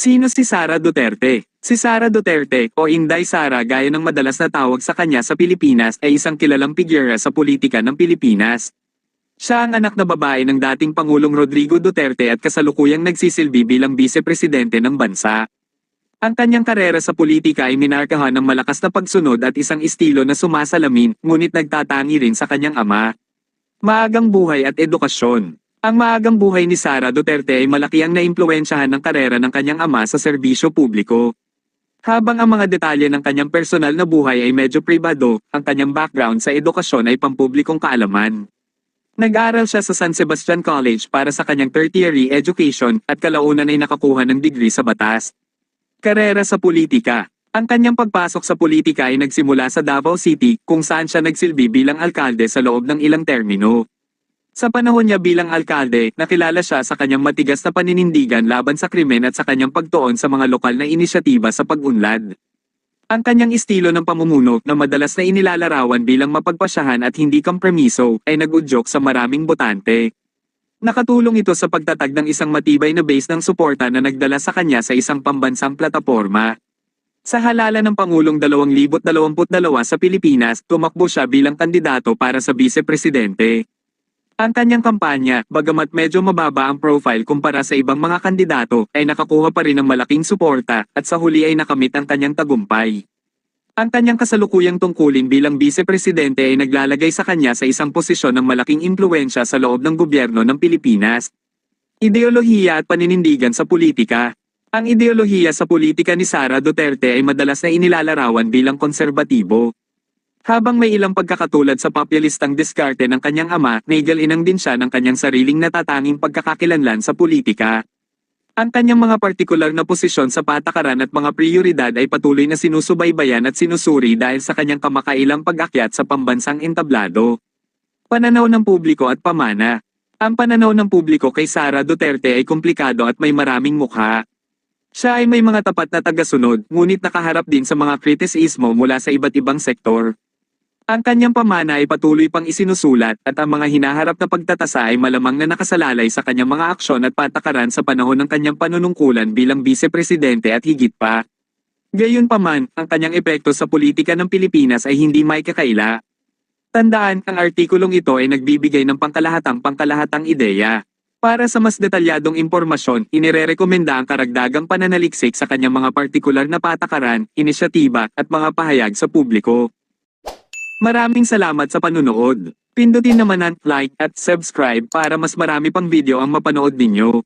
Sino si Sara Duterte? Si Sara Duterte, o Inday Sara gaya ng madalas na tawag sa kanya sa Pilipinas ay isang kilalang figura sa politika ng Pilipinas. Siya ang anak na babae ng dating Pangulong Rodrigo Duterte at kasalukuyang nagsisilbi bilang vice-presidente ng bansa. Ang kanyang karera sa politika ay minarkahan ng malakas na pagsunod at isang estilo na sumasalamin, ngunit nagtatangi rin sa kanyang ama. Maagang buhay at edukasyon. Ang maagang buhay ni Sara Duterte ay malaki ang naimpluwensyahan ng karera ng kanyang ama sa serbisyo publiko. Habang ang mga detalye ng kanyang personal na buhay ay medyo pribado, ang kanyang background sa edukasyon ay pampublikong kaalaman. Nag-aral siya sa San Sebastian College para sa kanyang tertiary education at kalaunan ay nakakuha ng degree sa batas. Karera sa politika. Ang kanyang pagpasok sa politika ay nagsimula sa Davao City kung saan siya nagsilbi bilang alkalde sa loob ng ilang termino. Sa panahon niya bilang alkalde, nakilala siya sa kanyang matigas na paninindigan laban sa krimen at sa kanyang pagtuon sa mga lokal na inisyatiba sa pag-unlad. Ang kanyang estilo ng pamumuno na madalas na inilalarawan bilang mapagpasyahan at hindi kompromiso ay nag-udyok sa maraming botante. Nakatulong ito sa pagtatag ng isang matibay na base ng suporta na nagdala sa kanya sa isang pambansang plataporma. Sa halalan ng Pangulong 2022 sa Pilipinas, tumakbo siya bilang kandidato para sa vice-presidente. Ang kanyang kampanya, bagamat medyo mababa ang profile kumpara sa ibang mga kandidato, ay nakakuha pa rin ng malaking suporta at sa huli ay nakamit ang kanyang tagumpay. Ang kanyang kasalukuyang tungkulin bilang vice-presidente ay naglalagay sa kanya sa isang posisyon ng malaking impluensya sa loob ng gobyerno ng Pilipinas. Ideolohiya at paninindigan sa politika. Ang ideolohiya sa politika ni Sara Duterte ay madalas na inilalarawan bilang konserbatibo. Habang may ilang pagkakatulad sa populistang diskarte ng kanyang ama, naigalinang din siya ng kanyang sariling natatanging pagkakakilanlan sa politika. Ang kanyang mga partikular na posisyon sa patakaran at mga prioridad ay patuloy na sinusubaybayan at sinusuri dahil sa kanyang kamakailang pag-akyat sa pambansang entablado. Pananaw ng publiko at pamana. Ang pananaw ng publiko kay Sara Duterte ay komplikado at may maraming mukha. Siya ay may mga tapat na tagasunod, ngunit nakaharap din sa mga kritisismo mula sa iba't ibang sektor. Ang kanyang pamana ay patuloy pang isinusulat at ang mga hinaharap na pagtatasa ay malamang na nakasalalay sa kanyang mga aksyon at patakaran sa panahon ng kanyang panunungkulan bilang vice-presidente at higit pa. Gayunpaman, ang kanyang epekto sa politika ng Pilipinas ay hindi may kakaila. Tandaan, ang artikulong ito ay nagbibigay ng pangkalahatang pangkalahatang ideya. Para sa mas detalyadong impormasyon, inirerekomenda ang karagdagang pananaliksik sa kanyang mga partikular na patakaran, inisyatiba, at mga pahayag sa publiko. Maraming salamat sa panunood. Pindutin naman ang like at subscribe para mas marami pang video ang mapanood ninyo.